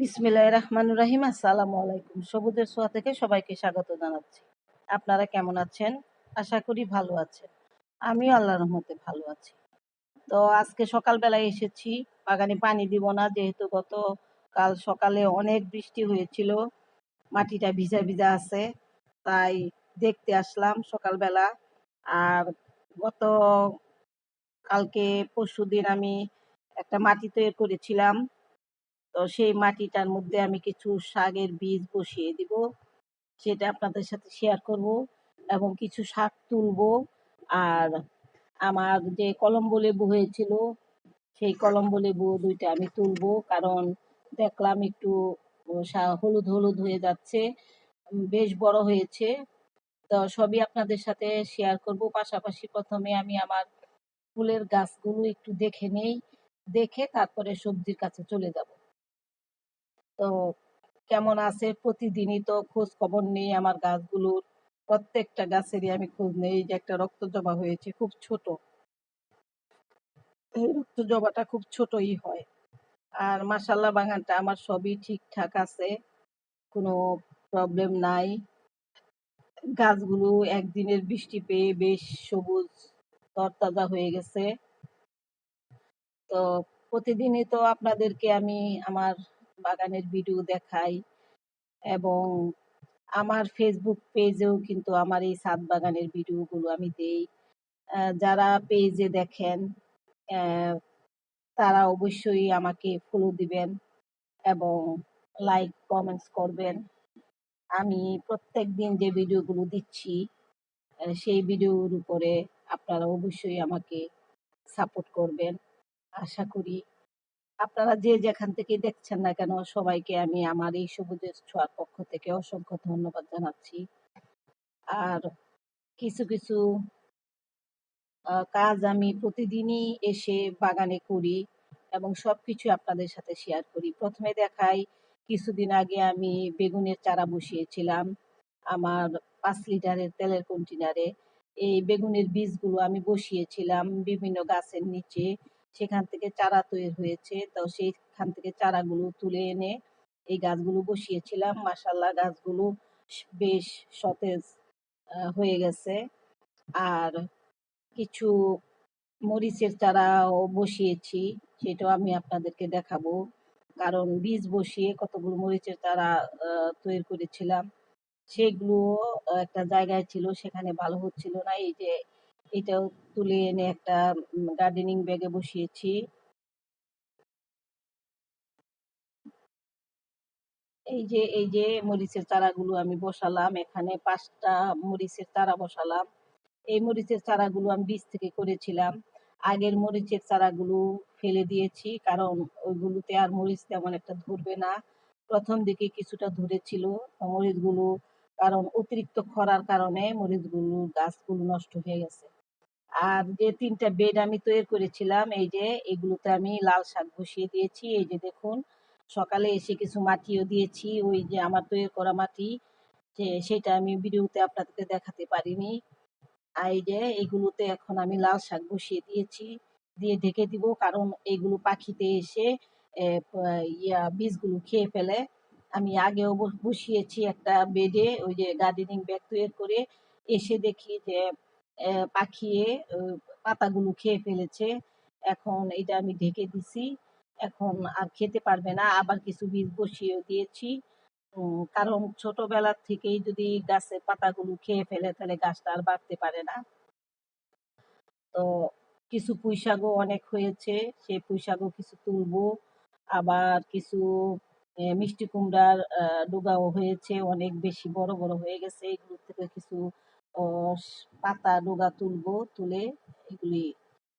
বিসমিল্লাহ রহমানুর রাহিম। আসসালামু আলাইকুম। সবুজের সোয়া থেকে সবাইকে স্বাগত জানাচ্ছি। আপনারা কেমন আছেন? আশা করি ভালো আছেন। আমিও আল্লাহর রহমতে ভালো আছি। তো আজকে সকালবেলায় এসেছি। বাগানে পানি দিব না, যেহেতু গত কাল সকালে অনেক বৃষ্টি হয়েছিল। মাটিটা ভিজা ভিজা আছে, তাই দেখতে আসলাম সকালবেলা। আর গত কালকে পরশু দিন আমি একটা মাটি তৈরি করেছিলাম। তো সেই মাটিটার মধ্যে আমি কিছু শাকের বীজ বসিয়ে দিব, সেটা আপনাদের সাথে শেয়ার করব এবং কিছু শাক তুলবো। আর আমার যে কলম্বো লেবু হয়েছিল, সেই কলম্বো লেবু দুইটা আমি তুলবো, কারণ দেখলাম একটু হলুদ হলুদ হয়ে যাচ্ছে বেশ বড় হয়েছে। তো সবই আপনাদের সাথে শেয়ার করব, পাশাপাশি প্রথমে আমি আমার ফুলের গাছগুলো একটু দেখে নেই, দেখে তারপরে সবজির কাছে চলে যাব। তো কেমন আছে? প্রতিদিনই তো খোঁজ খবর নেই আমার গাছগুলোর। প্রত্যেকটা গাছেরই আমি খোঁজ নেই। যে একটা রক্ত জবা হয়েছে, খুব ছোট। এই রক্ত জবাটা খুব ছোটই হয়। আর মাসাল্লাহ বাগানটা আমার সবই ঠিকঠাক আছে। কোনো প্রবলেম নাই। গাছগুলো একদিনের বৃষ্টি পেয়ে বেশ সবুজ তরতাজা হয়ে গেছে। তো প্রতিদিনই তো আপনাদেরকে আমি আমার বাগানের ভিডিও দেখাই এবং আমার ফেসবুক পেজেও কিন্তু আমার এই সাত বাগানের ভিডিওগুলো আমি দেই। যারা পেজে দেখেন তারা অবশ্যই আমাকে ফলো দিবেন এবং লাইক কমেন্টস করবেন। আমি প্রত্যেক দিন যে ভিডিওগুলো দিচ্ছি সেই ভিডিওর উপরে আপনারা অবশ্যই আমাকে সাপোর্ট করবেন। আশা করি আপনারা যে যেখান থেকে দেখছেন না কেন, সবাইকে আমি আমার এই সবুজের ছোঁয়ার পক্ষ থেকে অসংখ্য ধন্যবাদ জানাচ্ছি। আর কিছু কিছু কাজ আমি প্রতিদিনই এসে বাগানে করি এবং সবকিছু আপনাদের সাথে শেয়ার করি। প্রথমে দেখাই, কিছুদিন আগে আমি বেগুনের চারা বসিয়েছিলাম আমার পাঁচ লিটারের তেলের কন্টেনারে এই বেগুনের বীজগুলো আমি বসিয়েছিলাম বিভিন্ন গাছের নিচে। সেখান থেকে চারা তৈরি হয়েছে। তো সেইখান থেকে চারাগুলো তুলে এনে এই গাছগুলো বসিয়েছিলাম। মাসাল্লাহ গাছগুলো বেশ সতেজ হয়ে গেছে। আর কিছু মরিচের চারাও বসিয়েছি, সেটাও আমি আপনাদেরকে দেখাবো। কারণ বীজ বসিয়ে কতগুলো মরিচের চারা তৈরি করেছিলাম, সেগুলো একটা জায়গায় ছিল, সেখানে ভালো হচ্ছিল না। এই যে এটাও তুলে এনে একটা গার্ডেনিং ব্যাগে বসিয়েছি। এই যে এই যে মরিচের চারাগুলো আমি বসালাম, এখানে পাঁচটা মরিচের চারা বসালাম। এই মরিচের চারাগুলো আমি বীজ থেকে করেছিলাম। আগের মরিচের চারাগুলো ফেলে দিয়েছি, কারণ ওইগুলোতে আর মরিচ তেমন একটা ধরবে না। প্রথম দিকে কিছুটা ধরেছিল মরিচগুলো, কারণ অতিরিক্ত খরার কারণে মরিচগুলো, গাছগুলো নষ্ট হয়ে গেছে। আর যে তিনটা বেড আমি তৈরি করেছিলাম, এই যে এগুলোতে আমি লাল শাক বসিয়ে দিয়েছি। এই যে দেখুন, সকালে এসে কিছু মাটিও দিয়েছি। ওই যে আমার তৈরি করা মাটি, যে সেটা আমি ভিডিওতে আপনাদেরকে দেখাতে পারিনি। আর এই যে এগুলোতে এখন আমি লাল শাক বসিয়ে দিয়েছি। দিয়ে ঢেকে দিব, কারণ এগুলো পাখিতে এসে ইয়া, বীজগুলো খেয়ে ফেলে। আমি আগেও বসিয়েছি একটা বেডে ওই যে গার্ডেনিং ব্যাগ তৈরি করে। এসে দেখি যে পাখিয়ে পাতাগুলো খেয়ে ফেলেছে। এখন এটা আমি ঢেকে দিছি। এখন আর খেতে পারবে না। আবার কিছু বীজ বসিয়েও দিয়েছি। কারণ ছোটবেলার থেকেই যদি গাছের পাতাগুলো খেয়ে ফেলে, তাহলে গাছটা আর বাড়তে পারে না। তো কিছু পুঁইশাকও অনেক হয়েছে। সেই পুঁইশাকও কিছু তুলবো। আবার কিছু মিষ্টি কুমড়ার ডোগাও হয়েছে। অনেক বেশি বড় বড় হয়ে গেছে। এগুলো থেকে কিছু পাতা ডোগা তুলবো, তুলে এগুলি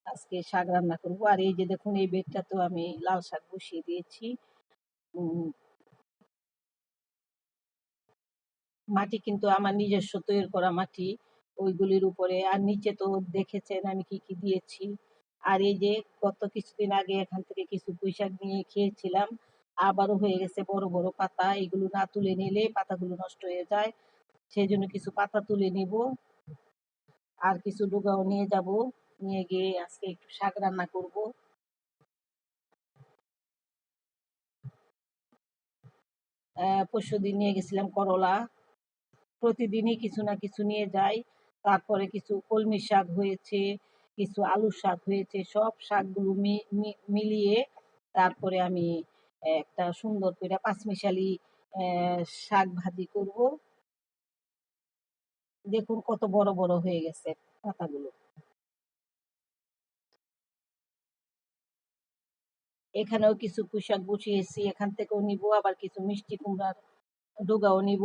আজকে শাক রান্না করব। আর এই যে দেখুন, এই তো আমি লাল শাক বসিয়ে দিয়েছি। মাটি কিন্তু আমার নিজস্ব তৈরি করা মাটি, ওইগুলির উপরে। আর নিচে তো দেখেছেন আমি কি কি দিয়েছি। আর এই যে গত কিছুদিন আগে এখান থেকে কিছু পুঁইশাক নিয়ে খেয়েছিলাম। আবারও হয়ে গেছে বড় বড় পাতা। এগুলো না তুলে নিলে পাতাগুলো নষ্ট হয়ে যায়। সেই জন্য কিছু পাতা তুলে নিব। আর কিছু ডুগাও নিয়ে যাব। নিয়ে গিয়ে আজকে একটু শাক রান্না করব। পরশু দিন নিয়ে গেছিলাম করলা। প্রতিদিনই কিছু না কিছু নিয়ে যাই। তারপরে কিছু কলমি শাক হয়েছে, কিছু আলু শাক হয়েছে, সব শাকগুলো মিলিয়ে তারপরে আমি একটা সুন্দর করে পাঁচমিশালি শাক ভাজি করব। দেখুন কত বড় বড় হয়ে গেছে পাতাগুলো। এখানেও কিছু পোশাক বসিয়েছি এখান থেকেও নিব, আবার কিছু মিষ্টি কুমড়ার ডোগাও নিব।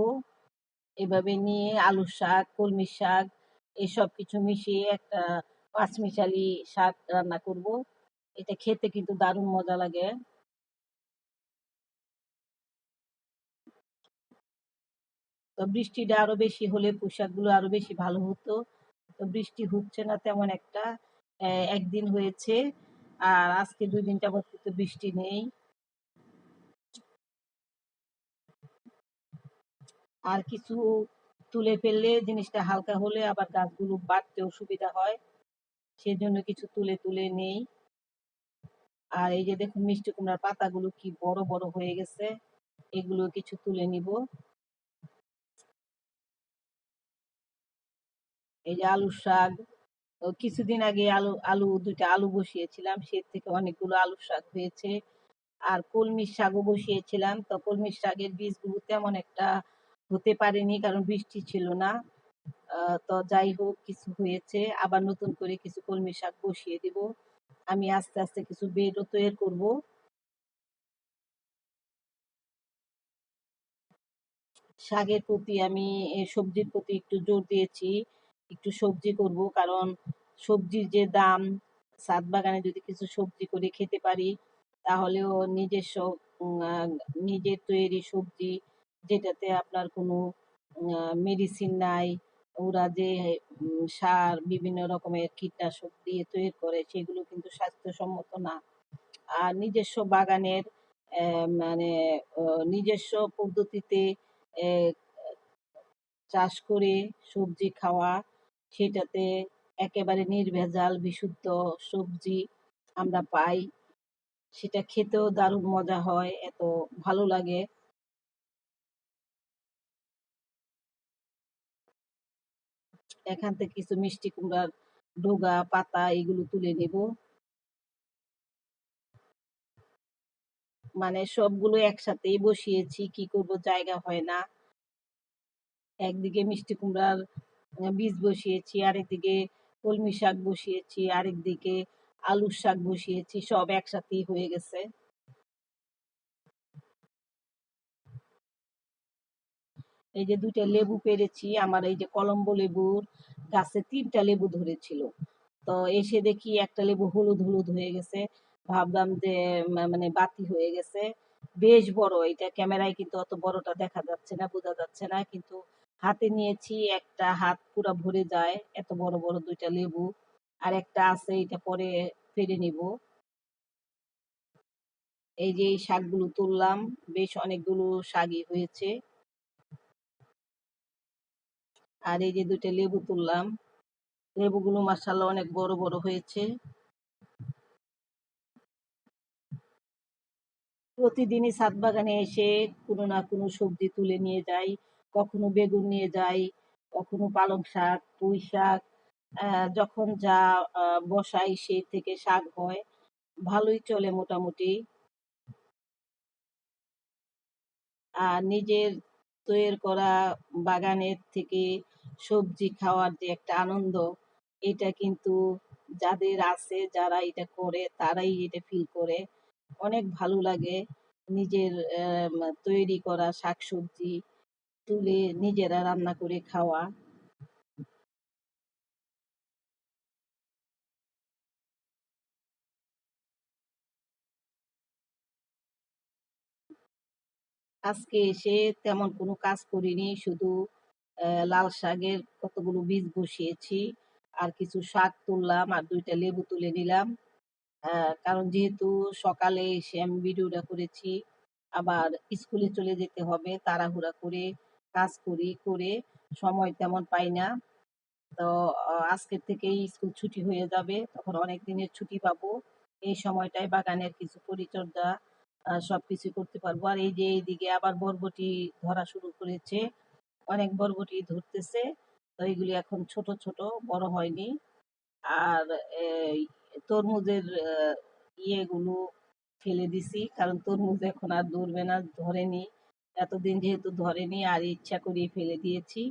এভাবে নিয়ে আলু শাক, কলমি শাক, এসব কিছু মিশিয়ে একটা পাঁচমিশালি শাক রান্না করব। এটা খেতে কিন্তু দারুণ মজা লাগে। তো বৃষ্টিটা আরও বেশি হলে পোশাকগুলো আরও বেশি ভালো হতো। তো বৃষ্টি হচ্ছে না তেমন একটা একদিন হয়েছে। আর আজকে দুই দিন যাবত কিন্তু বৃষ্টি নেই। আর কিছু তুলে ফেললে জিনিসটা হালকা হলে আবার গাছগুলো বাড়তেও সুবিধা হয়। সেজন্য কিছু তুলে তুলে নেই। আর এই যে দেখুন মিষ্টি কুমড়ার পাতাগুলো কি বড় বড় হয়ে গেছে, এগুলো কিছু তুলে নিব। এই যে আলু শাক। কিছুদিন আগে আলু আলু, দুইটা আলু বসিয়েছিলাম সে থেকে অনেকগুলো আলু শাক হয়েছে। আর কলমির শাকও বসিয়েছিলাম। তো কলমির শাকের বীজগুলো তেমন একটা হতে পারেনি, কারণ বৃষ্টি ছিল না। তো যাই হোক, কিছু হয়েছে। আবার নতুন করে কিছু কলমি শাক বসিয়ে দিব। আমি আস্তে আস্তে কিছু বেডও তৈরি করব। শাকের প্রতি আমি সবজির প্রতি একটু জোর দিয়েছি। একটু সবজি করব। কারণ সবজির যে দাম, সাত বাগানে যদি কিছু সবজি করে খেতে পারি, তাহলেও নিজস্ব নিজের তৈরি সবজি যেটাতে আপনার কোনো মেডিসিন নাই, ওরা যে সার, বিভিন্ন রকমের কীটনাশক দিয়ে তৈরি করে, সেগুলো কিন্তু স্বাস্থ্যসম্মত না। আর নিজস্ব বাগানের মানে নিজস্ব পদ্ধতিতে চাষ করে সবজি খাওয়া সেটাতে একেবারে নির্ভেজাল, বিশুদ্ধ সবজি আমরা পাই। সেটা খেতেও দারুণ মজা হয়, এত ভালো লাগে। এখান থেকে কিছু মিষ্টি কুমড়ার ডোগা, পাতা এগুলো তুলে নেব। মানে সবগুলো একসাথেই বসিয়েছি, কি করব জায়গা হয় না। একদিকে মিষ্টি কুমড়ার বীজ বসিয়েছি, আরেকদিকে কলমি শাক বসিয়েছি, আরেকদিকে আলুর শাক বসিয়েছি, সব একসাথেই হয়ে গেছে। এই যে দুইটা লেবু পেরেছি, আমার এই যে কলম্বো লেবুর গাছে তিনটা লেবু ধরেছিল। তো এসে দেখি একটা লেবু হলুদ হলুদ হয়ে গেছে, ভাবলাম যে মানে বাতি হয়ে গেছে। বেশ বড়, এটা ক্যামেরায় কিন্তু অত বড়টা দেখা যাচ্ছে না, বোঝা যাচ্ছে না, কিন্তু হাতে নিয়েছি, একটা হাত পুরো ভরে যায়, এত বড় বড় দুইটা লেবু, আর একটা আছে, এটা পরে ফেলে নিব। এই যে এই শাকগুলো তুললাম, বেশ অনেকগুলো শাকই হয়েছে। আর এই যে দুইটা লেবু তুললাম, লেবুগুলো মাসাল্লাহ অনেক বড় বড় হয়েছে। প্রতিদিনই ছাদ বাগানে এসে কোনো না কোনো সবজি তুলে নিয়ে যাই কখনো বেগুন নিয়ে যাই, কখনো পালং শাক, পুঁই শাক যখন যা বসাই সেই থেকে শাক হয়। ভালোই চলে মোটামুটি। আর নিজের তৈরি করা বাগানের থেকে সবজি খাওয়ার যে একটা আনন্দ, এটা কিন্তু যাদের আছে, যারা এটা করে, তারাই এটা ফিল করে। অনেক ভালো লাগে নিজের তৈরি করা শাকসবজি। তুলে নিজেরা রান্না করে খাওয়া। আজকে এসে তেমন কোনো কাজ করিনি, শুধু লাল শাকের কতগুলো বীজ বসিয়েছি, আর কিছু শাক তুললাম, আর দুইটা লেবু তুলে নিলাম। কারণ যেহেতু সকালে এসে আমি ভিডিওটা করেছি, আবার স্কুলে চলে যেতে হবে, তাড়াহুড়া করে কাজ করি, করে সময় তেমন পাই না। তো আজকের থেকেই স্কুল ছুটি হয়ে যাবে। তখন অনেক দিনের ছুটি পাবো। এই সময়টায় বাগানের কিছু পরিচর্যা সবকিছু করতে পারব। আর এই যে এইদিকে আবার বরবটি ধরা শুরু করেছে। অনেক বরবটি ধরতেছে। তো এইগুলি এখন ছোট ছোট, বড় হয়নি। আর তরমুজের ইয়েগুলো ফেলে দিছি। কারণ তরমুজ এখন আর ধরবে না, ধরেনি। এতদিন যেহেতু ধরেনি, আর ইচ্ছা করিয়ে ফেলে দিয়েছি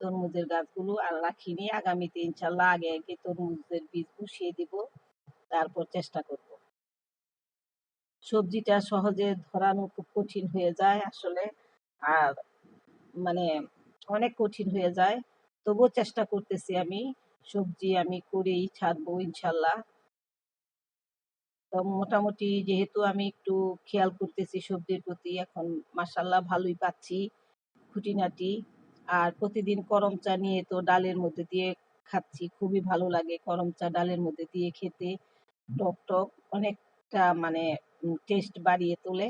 তরমুজের গাছগুলো আর রাখিনি। আগামীতে ইনশাল্লাহ আগে আগে তরমুজের বীজ বসিয়ে দিব, তারপর চেষ্টা করব। সবজিটা সহজে ধরানো খুব কঠিন হয়ে যায় আসলে, আর মানে অনেক কঠিন হয়ে যায়। তবুও চেষ্টা করতেছি আমি, সবজি আমি করেই ছাড়বো ইনশাল্লাহ। মোটামুটি যেহেতু আমি একটু খেয়াল করতেছি সবজির প্রতি, এখন মাসাল্লাহ ভালোই পাচ্ছি খুঁটিনাটি। আর প্রতিদিন করম চা নিয়ে তো ডালের মধ্যে দিয়ে খাচ্ছি, খুবই ভালো লাগে করম চা ডালের মধ্যে দিয়ে খেতে। টক টক অনেকটা মানে টেস্ট বাড়িয়ে তোলে।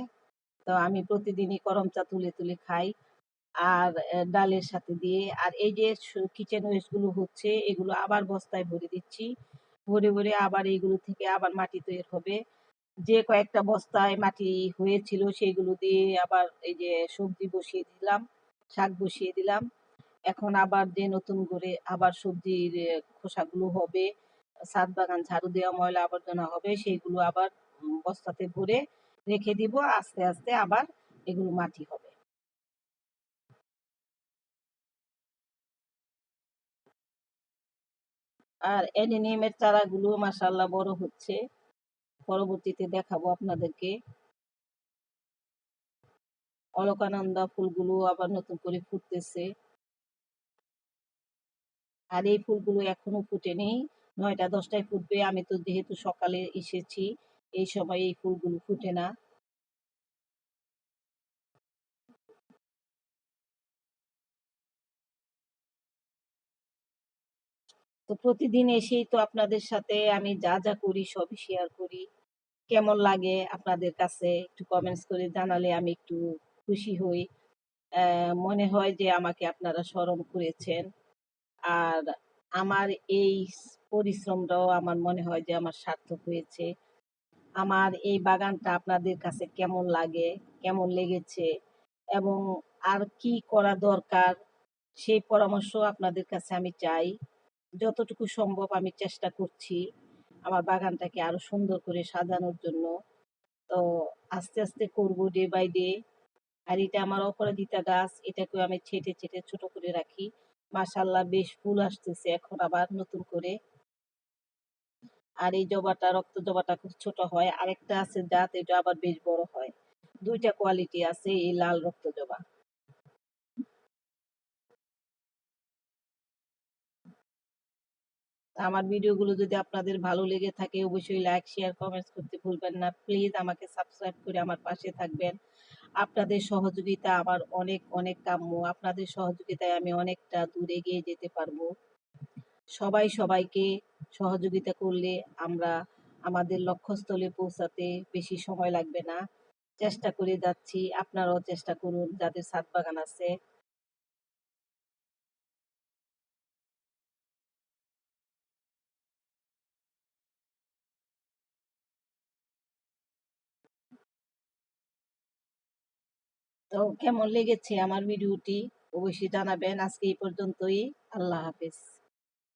তো আমি প্রতিদিনই করম চা তুলে তুলে খাই। আর ডালের সাথে দিয়ে, আর এই যে কিচেন ওয়েস্টগুলো হচ্ছে, এগুলো আবার বস্তায় ভরে দিচ্ছি। ভরে ভরে আবার এইগুলো থেকে আবার মাটি তৈরি হবে। যে কয়েকটা বস্তায় মাটি হয়েছিল সেগুলো দিয়ে আবার এই যে সবজি বসিয়ে দিলাম, শাক বসিয়ে দিলাম। এখন আবার যে নতুন করে আবার সবজির খোসাগুলো হবে, ছাদ বাগান ঝাড়ু দেওয়া ময়লা আবর্জনা হবে সেইগুলো আবার বস্তাতে ভরে রেখে দিব। আস্তে আস্তে আবার এগুলো মাটি হবে। আর অ্যানিনিয়ামের চারাগুলো মাসাল্লাহ বড় হচ্ছে। পরবর্তীতে দেখাবো আপনাদেরকে। অলকানন্দা ফুলগুলো আবার নতুন করে ফুটতেছে। আর এই ফুলগুলো এখনও ফুটেনি। নয়টা, দশটায় ফুটবে। আমি তো যেহেতু সকালে এসেছি, এই সময় এই ফুলগুলো ফুটে না। তো প্রতিদিন এসেই তো আপনাদের সাথে আমি যা যা করি সবই শেয়ার করি। কেমন লাগে আপনাদের কাছে? একটু কমেন্টস করে জানালে আমি একটু খুশি হই। মনে হয় যে আমাকে আপনারা স্মরণ করেছেন। আর আমার এই পরিশ্রমটাও আমার মনে হয় যে আমার সার্থক হয়েছে। আমার এই বাগানটা আপনাদের কাছে কেমন লাগে? কেমন লেগেছে? এবং আর কি করা দরকার? সেই পরামর্শ আপনাদের কাছে আমি চাই। যতটুকু সম্ভব আমি চেষ্টা করছি আমার বাগানটাকে আরও সুন্দর করে সাজানোর জন্য। তো আস্তে আস্তে করব ডে বাই ডে আর এটা আমার অপরাজিতা গাছ, এটাকেও আমি ছেটে ছেটে ছোট করে রাখি। মাশাল্লাহ বেশ ফুল আসতেছে এখন আবার নতুন করে। আর এই জবাটা, রক্ত জবাটা খুব ছোট হয়। আরেকটা আছে জাত, এটা আবার বেশ বড় হয়। দুইটা কোয়ালিটি আছে এই লাল রক্ত জবা। আমার ভিডিওগুলো যদি আপনাদের ভালো লেগে থাকে, অবশ্যই লাইক শেয়ার কমেন্টস করতে ভুলবেন না। প্লিজ আমাকে সাবস্ক্রাইব করে আমার পাশে থাকবেন। আপনাদের সহযোগিতা আমার অনেক অনেক কাম্য। আপনাদের সহযোগিতায় আমি অনেকটা দূর এগিয়ে যেতে পারব। সবাই সবাইকে সহযোগিতা করলে আমরা আমাদের লক্ষ্যস্থলে পৌঁছাতে বেশি সময় লাগবে না। চেষ্টা করে যাচ্ছি। আপনারাও চেষ্টা করুন। যাদের ছাদ বাগান আছে তো কেমন লেগেছে আমার ভিডিওটি? অবশ্যই জানাবেন। আজকে এই পর্যন্তই। আল্লাহ হাফেজ।